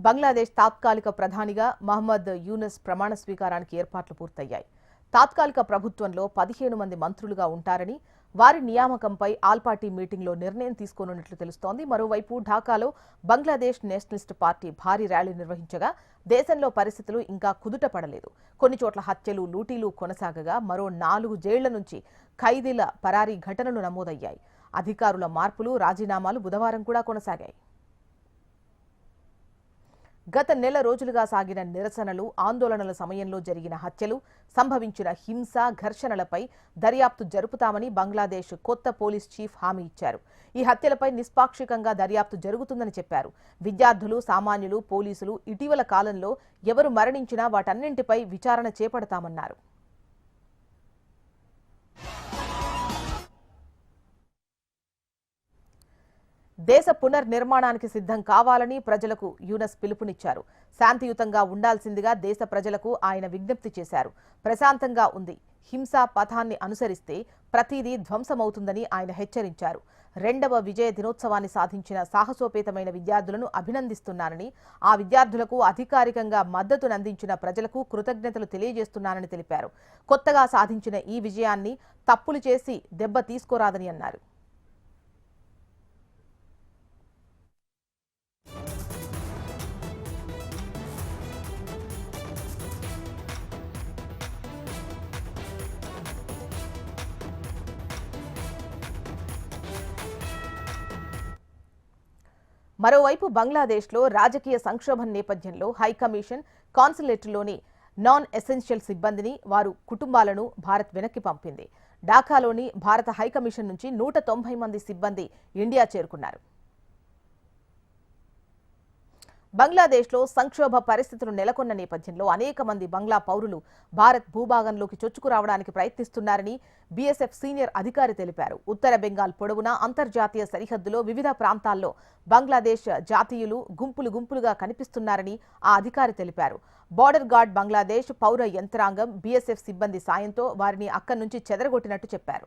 బంగ్లాదేశ్ తాత్కాలిక ప్రధానిగా మహమ్మద్ యూనస్ ప్రమాణ స్వీకారానికి ఏర్పాట్లు పూర్తయ్యాయి. తాత్కాలిక ప్రభుత్వంలో పదిహేను మంది మంత్రులుగా ఉంటారని వారి నియామకంపై ఆల్ పార్టీ మీటింగ్లో నిర్ణయం తీసుకోనున్నట్లు తెలుస్తోంది. మరోవైపు ఢాకాలో బంగ్లాదేశ్ నేషనలిస్ట్ పార్టీ భారీ ర్యాలీ నిర్వహించగా దేశంలో పరిస్థితులు ఇంకా కుదుట పడలేదు. కొన్ని చోట్ల హత్యలు లూటీలు కొనసాగగా మరో నాలుగు జైళ్ళ నుంచి ఖైదీల పరారీ ఘటనలు నమోదయ్యాయి. అధికారుల మార్పులు రాజీనామాలు బుధవారం కూడా కొనసాగాయి. గత నెల రోజులుగా సాగిన నిరసనలు ఆందోళనల సమయంలో జరిగిన హత్యలు సంభవించిన హింస ఘర్షణలపై దర్యాప్తు జరుపుతామని బంగ్లాదేశ్ కొత్త పోలీస్ చీఫ్ హామీ ఇచ్చారు. ఈ హత్యలపై నిష్పాక్షికంగా దర్యాప్తు జరుగుతుందని చెప్పారు. విద్యార్థులు సామాన్యులు పోలీసులు ఇటీవల కాలంలో ఎవరు మరణించినా వాటన్నింటిపై విచారణ చేపడతామన్నారు. దేశ పునర్నిర్మాణానికి సిద్ధం కావాలని ప్రజలకు యూనస్ పిలుపునిచ్చారు. శాంతియుతంగా ఉండాల్సిందిగా దేశ ప్రజలకు ఆయన విజ్ఞప్తి చేశారు. ప్రశాంతంగా ఉంది. హింసా పథాన్ని అనుసరిస్తే ప్రతిదీ ధ్వంసమవుతుందని ఆయన హెచ్చరించారు. రెండవ విజయ దినోత్సవాన్ని సాధించిన సాహసోపేతమైన విద్యార్థులను అభినందిస్తున్నానని ఆ విద్యార్థులకు అధికారికంగా మద్దతునందించిన ప్రజలకు కృతజ్ఞతలు తెలియజేస్తున్నానని తెలిపారు. కొత్తగా సాధించిన ఈ విజయాన్ని తప్పులు చేసి దెబ్బ తీసుకోరాదని అన్నారు. మరోవైపు బంగ్లాదేశ్లో రాజకీయ సంక్షోభం నేపథ్యంలో హైకమిషన్ కాన్సులేట్లోని నాన్ ఎసెన్షియల్ సిబ్బందిని వారు కుటుంబాలను భారత్ వెనక్కి పంపింది. ఢాకాలోని భారత హైకమిషన్ నుంచి నూట తొంభై మంది సిబ్బంది ఇండియా చేరుకున్నారు. బంగ్లాదేశ్లో సంక్షోభ పరిస్థితులు నెలకొన్న నేపథ్యంలో అనేక మంది బంగ్లా పౌరులు భారత్ భూభాగంలోకి చొచ్చుకురావడానికి ప్రయత్నిస్తున్నారని బీఎస్ఎఫ్ సీనియర్ అధికారి తెలిపారు. ఉత్తర బెంగాల్ పొడవునా అంతర్జాతీయ సరిహద్దులో వివిధ ప్రాంతాల్లో బంగ్లాదేశ్ జాతీయులు గుంపులు గుంపులుగా కనిపిస్తున్నారని ఆ అధికారి తెలిపారు. బార్డర్ గార్డ్ బంగ్లాదేశ్ పౌర యంత్రాంగం బీఎస్ఎఫ్ సిబ్బంది సాయంతో వారిని అక్కడి నుంచి చెదరగొట్టినట్టు చెప్పారు.